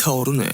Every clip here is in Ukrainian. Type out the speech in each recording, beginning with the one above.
타오르네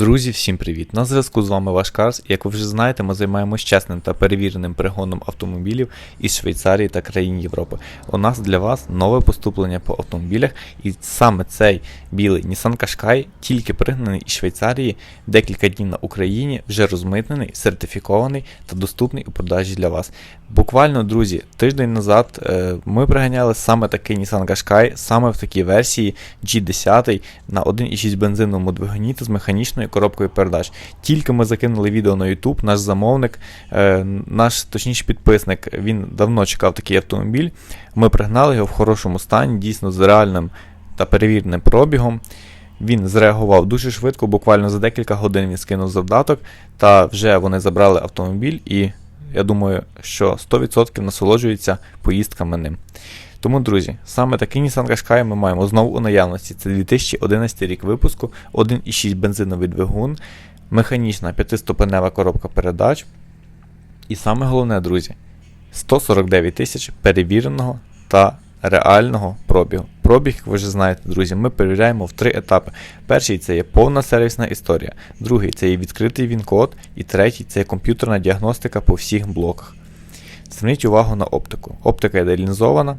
Друзі, всім привіт! На зв'язку з вами ваш Карс. Як ви вже знаєте, ми займаємось чесним та перевіреним пригоном автомобілів із Швейцарії та країн Європи. У нас для вас нове поступлення по автомобілях, і саме цей білий Nissan Qashqai, тільки пригнаний із Швейцарії, декілька днів на Україні, вже розмитнений, сертифікований та доступний у продажі для вас. Буквально, друзі, тиждень назад е, ми приганяли саме такий Nissan Qashqai, саме в такій версії G10 на 1,6 бензиновому двигуні та з механічною коробкою передач. Тільки ми закинули відео на YouTube, наш замовник, е, наш точніше підписник, він давно чекав такий автомобіль. Ми пригнали його в хорошому стані, дійсно з реальним та перевіреним пробігом. Він зреагував дуже швидко, буквально за декілька годин він скинув завдаток, та вже вони забрали автомобіль, і я думаю, що 100% насолоджуються поїздками ним. Тому, друзі, саме такий Nissan Qashqai ми маємо знову у наявності. Це 2011 рік випуску, 1,6 бензиновий двигун, механічна п'ятиступенева коробка передач. І саме головне, друзі, 149 тисяч перевіреного та реального пробігу. Пробіг, як ви вже знаєте, друзі, ми перевіряємо в три етапи. Перший це є повна сервісна історія, другий це є відкритий він-код, і третій це є комп'ютерна діагностика по всіх блоках. Зверніть увагу на оптику. Оптика є лінзована,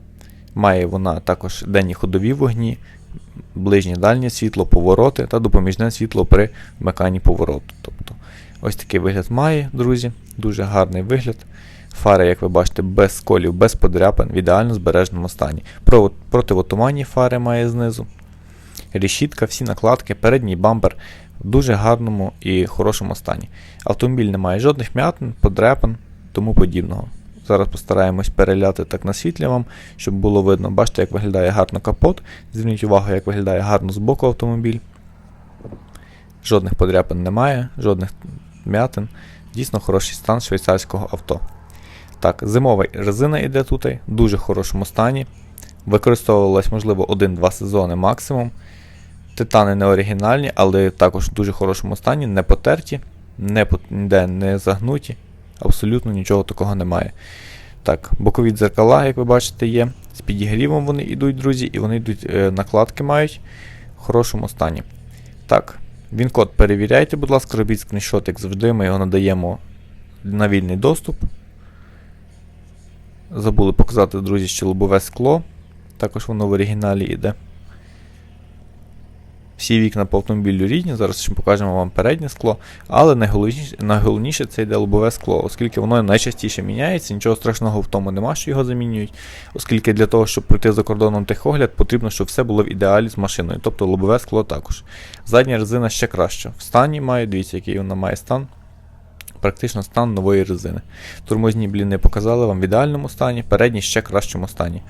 має вона також денні ходові вогні, ближнє дальнє світло, повороти та допоміжне світло при вмиканні повороту. Тобто, ось такий вигляд має, друзі, дуже гарний вигляд. Фари, як ви бачите, без сколів, без подряпин, в ідеально збереженому стані. Противотуманні фари має знизу. Решітка, всі накладки, передній бампер в дуже гарному і хорошому стані. Автомобіль не має жодних м'ятин, подряпин, тому подібного. Зараз постараємось переляти так на світлі вам, щоб було видно. Бачите, як виглядає гарно капот. Зверніть увагу, як виглядає гарно збоку автомобіль. Жодних подряпин немає, жодних м'ятин. Дійсно хороший стан швейцарського авто. Так, зимова резина йде тут, в дуже хорошому стані. Використовувалась, можливо, 1-2 сезони максимум. Титани не оригінальні, але також в дуже хорошому стані, не потерті, не, ніде не загнуті. Абсолютно нічого такого немає. Так, бокові дзеркала, як ви бачите, є. З підігрівом вони йдуть, друзі, і вони йдуть, е, накладки мають в хорошому стані. Так, він код перевіряйте, будь ласка, робіть скріншот, як завжди, ми його надаємо на вільний доступ. Забули показати, друзі, що лобове скло. Також воно в оригіналі йде. Всі вікна по автомобілю рідні, зараз ще покажемо вам переднє скло, але найголовніше, найголовніше це йде лобове скло, оскільки воно найчастіше міняється, нічого страшного в тому нема, що його замінюють, оскільки для того, щоб пройти за кордоном техогляд, потрібно, щоб все було в ідеалі з машиною, тобто лобове скло також. Задня резина ще краща. В стані має, дивіться, який вона має стан. Практично стан нової резини. Тормозні бліни показали вам в ідеальному стані, передні ще кращому стані.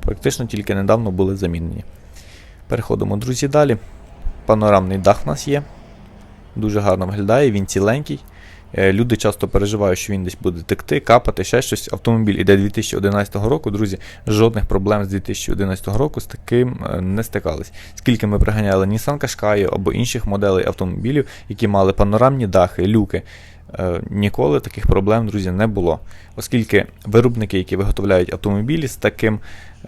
Практично тільки недавно були замінені. Переходимо, друзі, далі. Панорамний дах в нас є. Дуже гарно виглядає, він ціленький. Е, Люди часто переживають, що він десь буде текти, капати, ще щось. Автомобіль іде 2011 року, друзі. Жодних проблем з 2011 року з таким е, не стикались. Скільки ми приганяли Nissan Qashqai або інших моделей автомобілів, які мали панорамні дахи, люки. Е, Ніколи таких проблем, друзі, не було. Оскільки виробники, які виготовляють автомобілі з таким,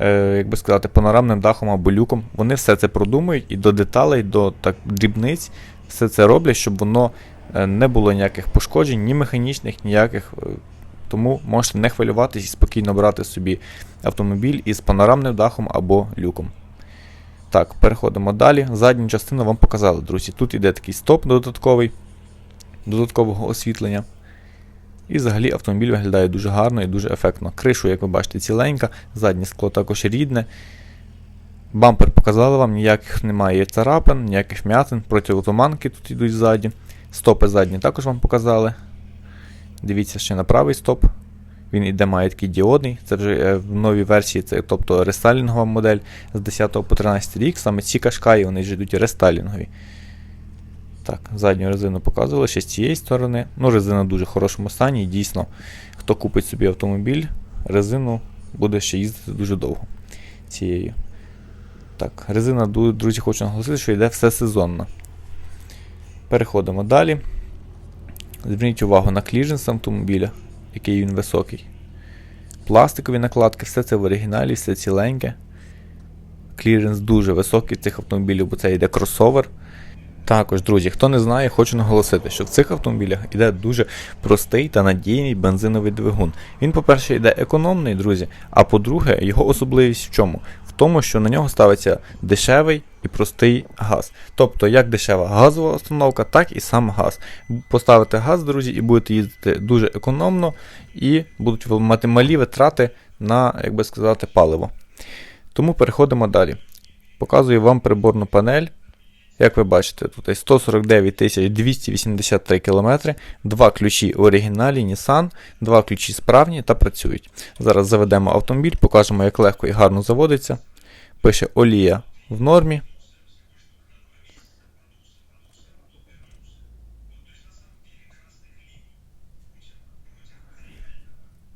як би сказати, панорамним дахом або люком, вони все це продумують і до деталей, до так, дрібниць все це роблять, щоб воно е, не було ніяких пошкоджень, ні механічних, ніяких. е, Тому можете не хвилюватись і спокійно брати собі автомобіль із панорамним дахом або люком. Так, переходимо далі. Задню частину вам показали, друзі. Тут іде такий стоп додатковий, додаткового освітлення. І взагалі автомобіль виглядає дуже гарно і дуже ефектно. Кришу, як ви бачите, ціленька, заднє скло також рідне. Бампер показали вам, ніяких немає царапин, ніяких м'ятин, противотуманки тут йдуть ззаді. Стопи задні також вам показали. Дивіться ще на правий стоп. Він іде має такий діодний. Це вже е, в новій версії, це тобто рестайлінгова модель з 10 по 13 рік. Саме ці кашкаї вони ж йдуть рестайлінгові. Так, задню резину показували ще з цієї сторони. Ну, резина в дуже хорошому стані. Дійсно, хто купить собі автомобіль, резину буде ще їздити дуже довго цією. Так, резина, друзі, хочу наголосити, що йде все сезонно. Переходимо далі. Зверніть увагу на кліженс автомобіля, який він високий. Пластикові накладки, все це в оригіналі, все ціленьке. Кліренс дуже високий цих автомобілів, бо це йде кросовер. Також, друзі, хто не знає, хочу наголосити, що в цих автомобілях йде дуже простий та надійний бензиновий двигун. Він, по-перше, йде економний, друзі, а по-друге, його особливість в чому? В тому, що на нього ставиться дешевий і простий газ. Тобто, як дешева газова установка, так і сам газ. Поставите газ, друзі, і будете їздити дуже економно, і будуть мати малі витрати на, як би сказати, паливо. Тому переходимо далі. Показую вам приборну панель. Як ви бачите, тут є 149 283 км, два ключі в оригіналі Nissan, два ключі справні та працюють. Зараз заведемо автомобіль, покажемо, як легко і гарно заводиться. Пише олія в нормі.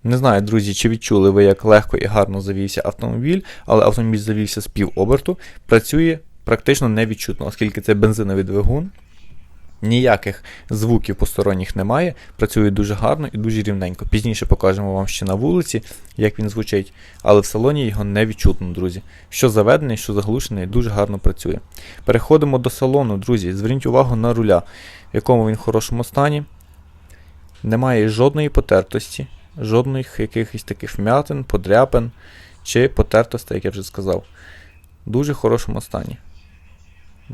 Не знаю, друзі, чи відчули ви, як легко і гарно завівся автомобіль, але автомобіль завівся з півоберту, працює практично невідчутно, оскільки це бензиновий двигун. Ніяких звуків посторонніх немає, працює дуже гарно і дуже рівненько. Пізніше покажемо вам ще на вулиці, як він звучить, але в салоні його не відчутно, друзі. Що заведений, що заглушений, дуже гарно працює. Переходимо до салону, друзі. Зверніть увагу на руля, в якому він в хорошому стані. Немає жодної потертості, жодних якихось таких вмятин, подряпин чи потертостей, як я вже сказав. Дуже хорошому стані.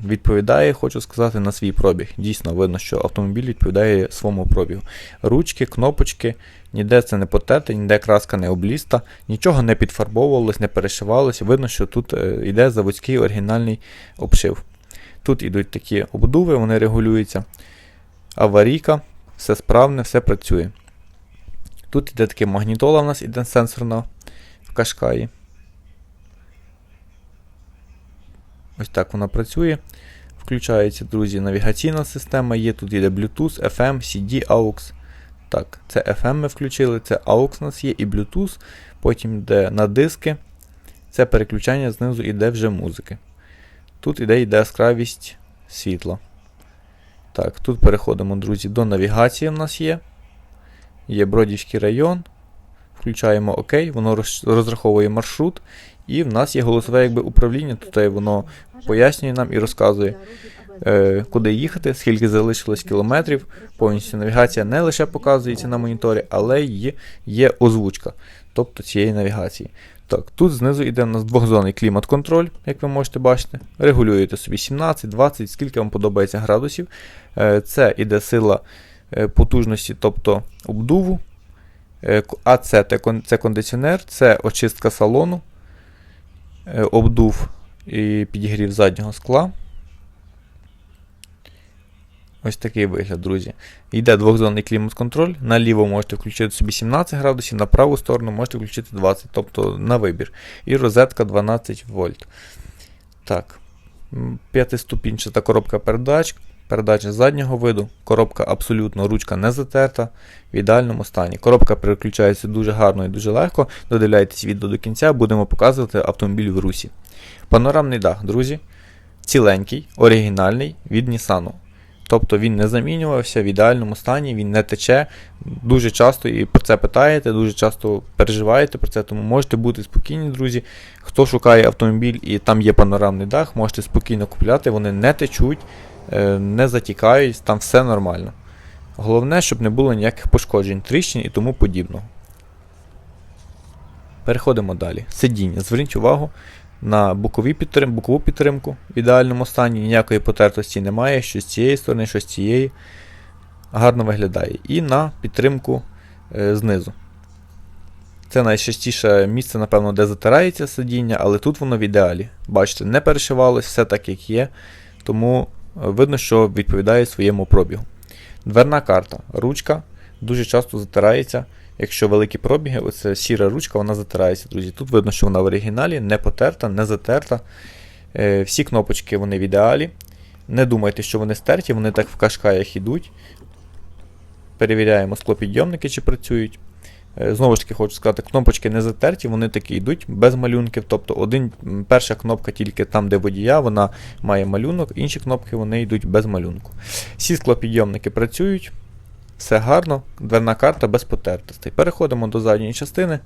Відповідає, хочу сказати, на свій пробіг. Дійсно, видно, що автомобіль відповідає своєму пробігу. Ручки, кнопочки, ніде це не потерте, ніде краска не обліста, нічого не підфарбовувалось, не перешивалось. Видно, що тут е, йде заводський оригінальний обшив. Тут йдуть такі обдуви, вони регулюються. Аварійка, все справне, все працює. Тут йде таке магнітола, у нас іде сенсорна в кашкаї. Ось так вона працює. Включається, друзі, навігаційна система є. Тут йде Bluetooth, FM, CD, AUX. Так, це FM ми включили, це AUX у нас є і Bluetooth. Потім йде на диски. Це переключання знизу йде вже музики. Тут іде йде яскравість світла. Так, тут переходимо, друзі, до навігації в нас є. Є Бродівський район. Включаємо ОК, воно розраховує маршрут. І в нас є голосове якби, управління, тут воно пояснює нам і розказує, е, куди їхати, скільки залишилось кілометрів. Повністю навігація не лише показується на моніторі, але й є озвучка тобто цієї навігації. Так, тут знизу йде у нас двохзонний клімат-контроль, як ви можете бачити. Регулюєте собі 17, 20, скільки вам подобається градусів. Е, Це іде сила е, потужності, тобто обдуву. Е, АЦ це це кондиціонер, це очистка салону, обдув і підігрів заднього скла. Ось такий вигляд, друзі. Йде двохзонний клімат-контроль. Наліво можете включити собі 17 градусів, на праву сторону можете включити 20, тобто на вибір. І розетка 12 вольт. Так. П'ятиступінчата коробка передач. Передача заднього виду. Коробка абсолютно ручка не затерта в ідеальному стані. Коробка переключається дуже гарно і дуже легко. Додивляйтесь відео до кінця, будемо показувати автомобіль в русі. Панорамний дах, друзі. Ціленький, оригінальний від Nissan. Тобто він не замінювався в ідеальному стані, він не тече. Дуже часто і про це питаєте, дуже часто переживаєте про це, тому можете бути спокійні, друзі. Хто шукає автомобіль і там є панорамний дах, можете спокійно купляти, вони не течуть, е, не затікають, там все нормально. Головне, щоб не було ніяких пошкоджень, тріщин і тому подібного. Переходимо далі. Сидіння. Зверніть увагу на бокові підтрим, бокову підтримку в ідеальному стані, ніякої потертості немає, що з цієї сторони, що з цієї. Гарно виглядає. І на підтримку е, знизу. Це найчастіше місце, напевно, де затирається сидіння, але тут воно в ідеалі. Бачите, не перешивалось, все так, як є. Тому е, видно, що відповідає своєму пробігу. Дверна карта. Ручка дуже часто затирається. Якщо великі пробіги, оце сіра ручка, вона затирається, друзі. Тут видно, що вона в оригіналі, не потерта, не затерта. Е, всі кнопочки вони в ідеалі. Не думайте, що вони стерті, вони так в кашкаях ідуть. Перевіряємо склопідйомники, чи працюють. Е, Знову ж таки, хочу сказати, кнопочки не затерті, вони такі йдуть без малюнків. Тобто один, перша кнопка тільки там, де водія, вона має малюнок, інші кнопки вони йдуть без малюнку. Всі склопідйомники працюють, все гарно, дверна карта без потертостей. Переходимо до задньої частини.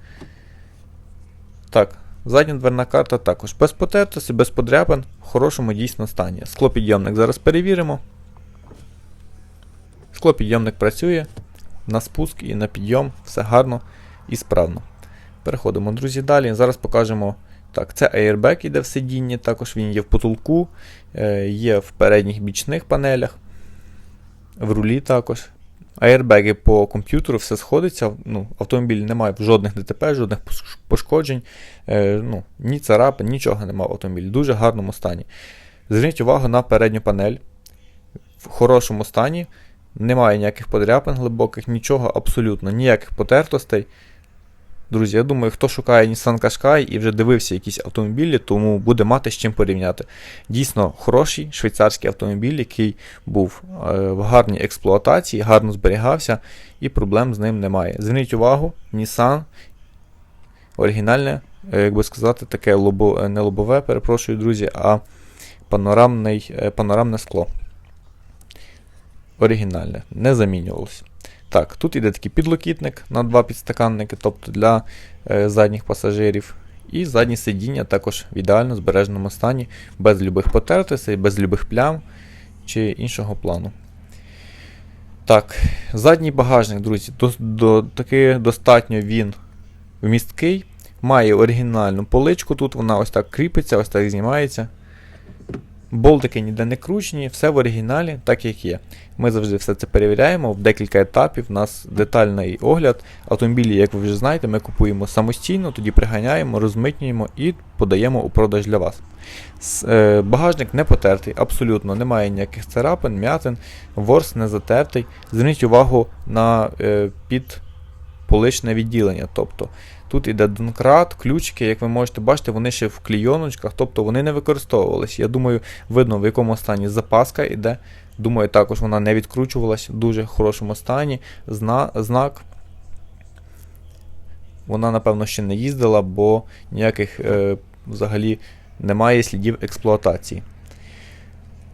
Так, задня дверна карта також без потертості, без подряпин, в хорошому дійсно стані. Склопідйомник зараз перевіримо. Склопідйомник працює. На спуск і на підйом все гарно і справно. Переходимо, друзі, далі. Зараз покажемо. Так, це airbag іде в сидінні, також він є в потолку, е, є в передніх бічних панелях, в рулі також. Аербеги по комп'ютеру все сходиться. Ну, Автомобіль не має жодних ДТП, жодних пошкоджень, е, ну, ні царапин, нічого немає в автомобілі. В дуже гарному стані. Зверніть увагу на передню панель. В хорошому стані. Немає ніяких подряпин глибоких, нічого абсолютно, ніяких потертостей. Друзі, я думаю, хто шукає Nissan Qashqai і вже дивився якісь автомобілі, тому буде мати з чим порівняти. Дійсно хороший швейцарський автомобіль, який був е, в гарній експлуатації, гарно зберігався і проблем з ним немає. Зверніть увагу, Nissan оригінальне, е, як би сказати, таке лобо, е, не лобове, перепрошую, друзі, а панорамний, панорамне скло. Оригінальне, не замінювалося. Так, тут іде такий підлокітник на два підстаканники, тобто для е, задніх пасажирів. І задні сидіння також в ідеально збереженому стані, без любих потертостей, без любих плям чи іншого плану. Так, задній багажник, друзі, до, до, таки достатньо він вмісткий. Має оригінальну поличку, тут вона ось так кріпиться, ось так знімається. Болтики ніде не кручені, все в оригіналі, так як є. Ми завжди все це перевіряємо в декілька етапів. У нас детальний огляд. Автомобілі, як ви вже знаєте, ми купуємо самостійно, тоді приганяємо, розмитнюємо і подаємо у продаж для вас. Е, Багажник не потертий, абсолютно немає ніяких царапин, м'ятин, ворс не затертий. Зверніть увагу на е, підполичне відділення. Тобто Тут іде донкрат, ключики, як ви можете бачити, вони ще в клійоночках, тобто вони не використовувалися. Я думаю, видно, в якому стані запаска іде. Думаю, також вона не відкручувалася в дуже хорошому стані. Зна, знак. Вона, напевно, ще не їздила, бо ніяких е, взагалі немає слідів експлуатації.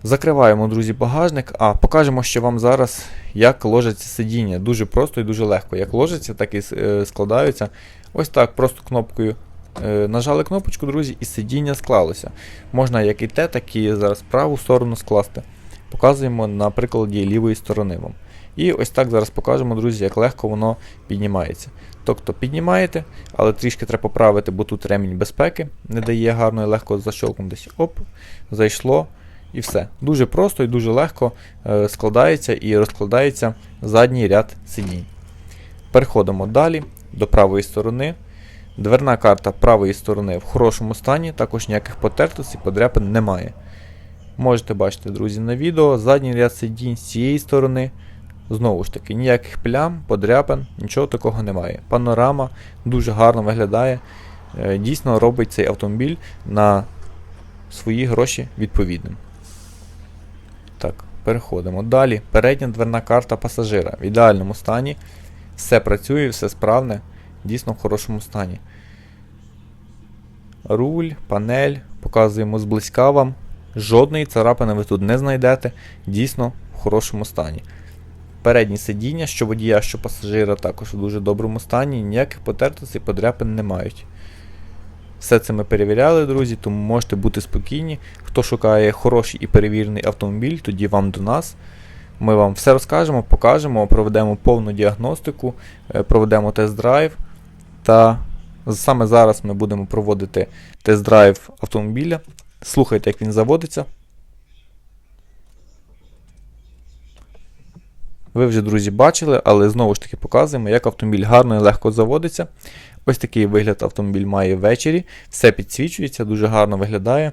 Закриваємо, друзі, багажник. А, покажемо ще вам зараз, як ложиться сидіння. Дуже просто і дуже легко. Як ложиться, так і е, складаються. Ось так, просто кнопкою е, нажали кнопочку, друзі, і сидіння склалося. Можна як і те, так і зараз праву сторону скласти. Показуємо на прикладі лівої сторони вам. І ось так зараз покажемо, друзі, як легко воно піднімається. Тобто піднімаєте, але трішки треба поправити, бо тут ремінь безпеки не дає гарно і легко десь оп, зайшло. І все. Дуже просто і дуже легко е, складається і розкладається задній ряд сидінь. Переходимо далі до правої сторони. Дверна карта правої сторони в хорошому стані, також ніяких потертостей, подряпин немає. Можете бачити, друзі, на відео. Задній ряд сидінь з цієї сторони. Знову ж таки, ніяких плям, подряпин, нічого такого немає. Панорама дуже гарно виглядає. Е, Дійсно робить цей автомобіль на свої гроші відповідним. Так, переходимо. Далі. Передня дверна карта пасажира в ідеальному стані. Все працює, все справне, дійсно в хорошому стані. Руль, панель, показуємо зблизька вам. Жодної царапини ви тут не знайдете, дійсно в хорошому стані. Передні сидіння, що водія, що пасажира, також в дуже доброму стані, ніяких потертостей, подряпин не мають. Все це ми перевіряли, друзі, тому можете бути спокійні. Хто шукає хороший і перевірений автомобіль, тоді вам до нас. Ми вам все розкажемо, покажемо, проведемо повну діагностику, е, проведемо тест-драйв. Та саме зараз ми будемо проводити тест-драйв автомобіля. Слухайте, як він заводиться. Ви вже, друзі, бачили, але знову ж таки показуємо, як автомобіль гарно і легко заводиться. Ось такий вигляд автомобіль має ввечері. Все підсвічується, дуже гарно виглядає.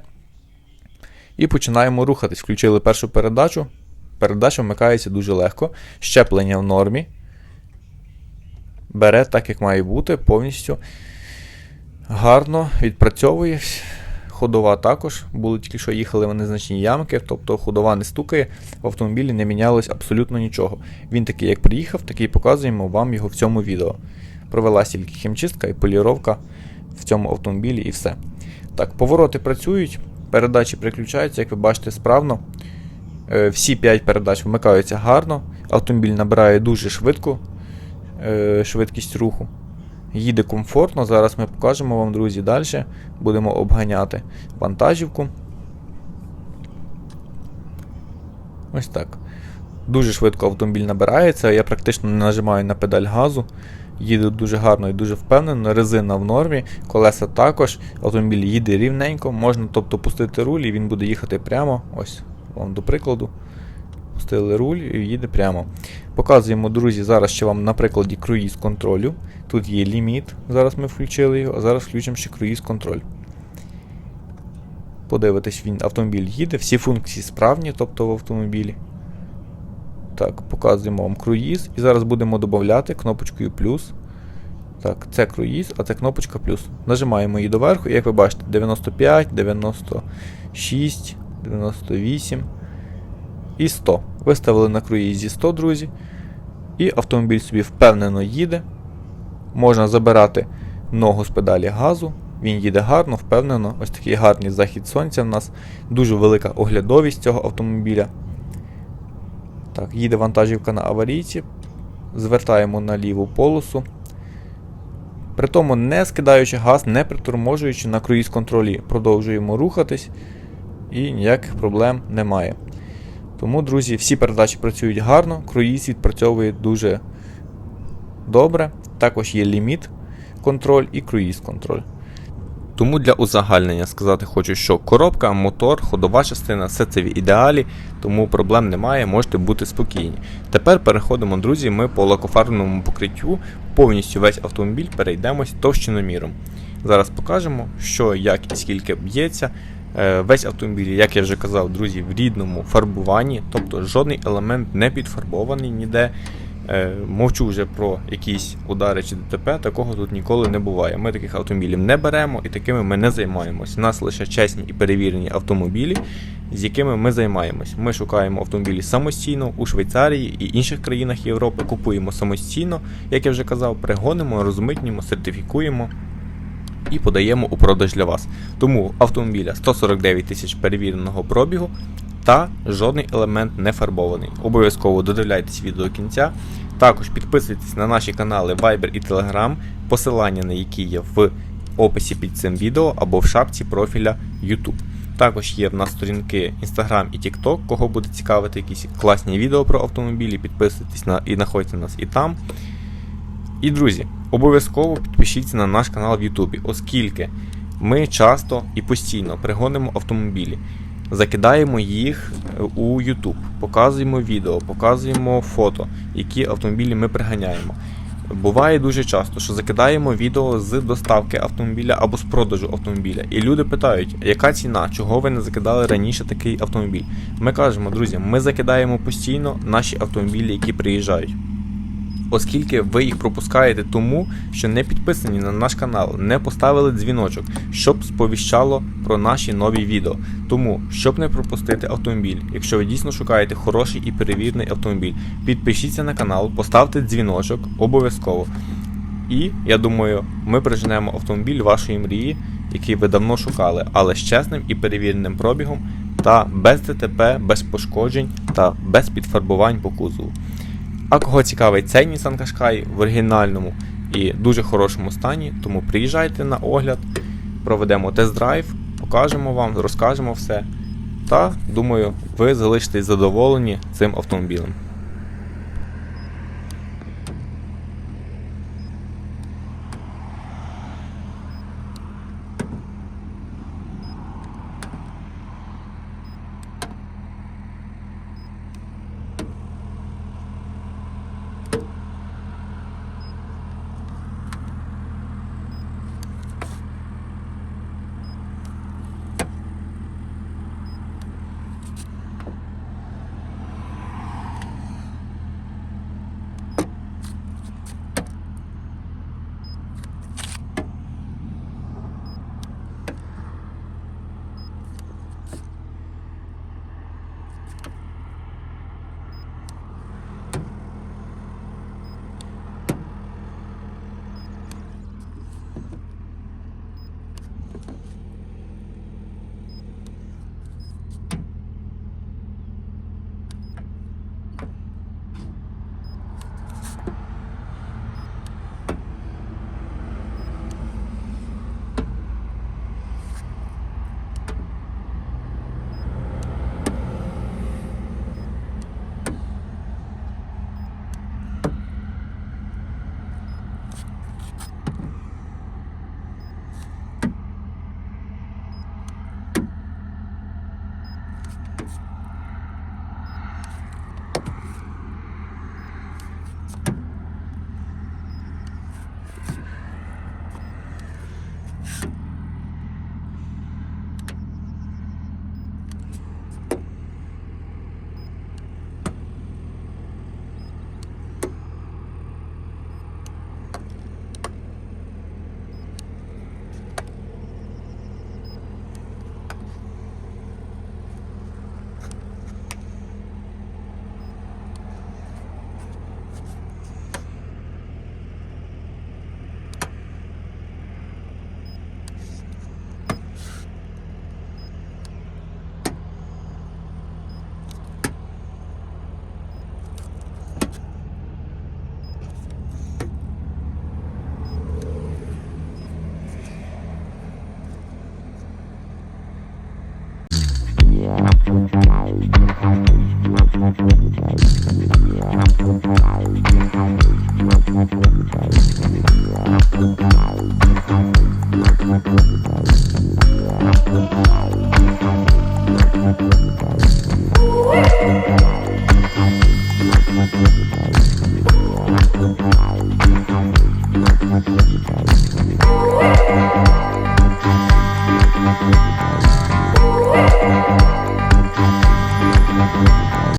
І починаємо рухатись. Включили першу передачу. Передача вмикається дуже легко. Щеплення в нормі. Бере так, як має бути, повністю гарно відпрацьовує. Ходова також. Були тільки що їхали в незначні ямки, тобто ходова не стукає, в автомобілі не мінялось абсолютно нічого. Він такий, як приїхав, такий показуємо вам його в цьому відео. провелася тільки хімчистка і поліровка в цьому автомобілі і все. Так, повороти працюють, передачі переключаються, як ви бачите, справно. Е, Всі 5 передач вмикаються гарно. Автомобіль набирає дуже швидко е, швидкість руху. Їде комфортно. Зараз ми покажемо вам, друзі, далі. Будемо обганяти вантажівку. Ось так. Дуже швидко автомобіль набирається. Я практично не нажимаю на педаль газу. Їде дуже гарно і дуже впевнено. Резина в нормі, колеса також. Автомобіль їде рівненько, можна тобто пустити руль і він буде їхати прямо. Ось вам до прикладу. Пустили руль і їде прямо. Показуємо, друзі, зараз ще вам на прикладі круїз контролю. Тут є ліміт, зараз ми включили його, а зараз включимо ще круїз контроль. Подивитись, він автомобіль їде, всі функції справні, тобто в автомобілі. Так, показуємо вам круїз. І зараз будемо додати кнопочкою плюс. Так, це круїз, а це кнопочка плюс. Нажимаємо її доверху, і як ви бачите, 95, 96, 98 і 100. Виставили на круїзі 100, друзі. І автомобіль собі впевнено їде. Можна забирати ногу з педалі газу. Він їде гарно, впевнено. Ось такий гарний захід сонця в нас. Дуже велика оглядовість цього автомобіля. Так, їде вантажівка на аварійці. Звертаємо на ліву полосу. При тому не скидаючи газ, не приторможуючи на круїз контролі. Продовжуємо рухатись і ніяких проблем немає. Тому, друзі, всі передачі працюють гарно, круїз відпрацьовує дуже добре. Також є ліміт контроль і круїз контроль. Тому для узагальнення сказати хочу, що коробка, мотор, ходова частина все це в ідеалі, тому проблем немає, можете бути спокійні. Тепер переходимо, друзі, ми по лакофарбному покриттю повністю весь автомобіль перейдемось товщиноміром. Зараз покажемо, що, як і скільки б'ється. Е, Весь автомобіль, як я вже казав, друзі, в рідному фарбуванні, тобто жодний елемент не підфарбований ніде. Е, Мовчу вже про якісь удари чи ДТП, такого тут ніколи не буває. Ми таких автомобілів не беремо і такими ми не займаємось. У нас лише чесні і перевірені автомобілі, з якими ми займаємось. Ми шукаємо автомобілі самостійно у Швейцарії і інших країнах Європи, купуємо самостійно, як я вже казав, пригонимо, розмитнюємо, сертифікуємо і подаємо у продаж для вас. Тому автомобіля 149 тисяч перевіреного пробігу та жодний елемент не фарбований. Обов'язково додивляйтесь відео до кінця. Також підписуйтесь на наші канали Viber і Telegram, посилання на які є в описі під цим відео або в шапці профіля YouTube. Також є в нас сторінки Instagram і TikTok, кого буде цікавити якісь класні відео про автомобілі, підписуйтесь на і знаходьте нас і там. І друзі, обов'язково підпишіться на наш канал в Ютубі, оскільки ми часто і постійно пригонимо автомобілі, закидаємо їх е, у YouTube, показуємо відео, показуємо фото, які автомобілі ми приганяємо. Буває дуже часто, що закидаємо відео з доставки автомобіля або з продажу автомобіля. І люди питають, яка ціна, чого ви не закидали раніше такий автомобіль. Ми кажемо, друзі, ми закидаємо постійно наші автомобілі, які приїжджають оскільки ви їх пропускаєте тому, що не підписані на наш канал, не поставили дзвіночок, щоб сповіщало про наші нові відео. Тому, щоб не пропустити автомобіль, якщо ви дійсно шукаєте хороший і перевірений автомобіль, підпишіться на канал, поставте дзвіночок обов'язково. І я думаю, ми приженемо автомобіль вашої мрії, який ви давно шукали, але з чесним і перевіреним пробігом та без ДТП, без пошкоджень та без підфарбувань по кузову. А кого цікавить цей Nissan Qashqai в оригінальному і дуже хорошому стані, тому приїжджайте на огляд, проведемо тест-драйв, покажемо вам, розкажемо все. Та думаю, ви залишитесь задоволені цим автомобілем.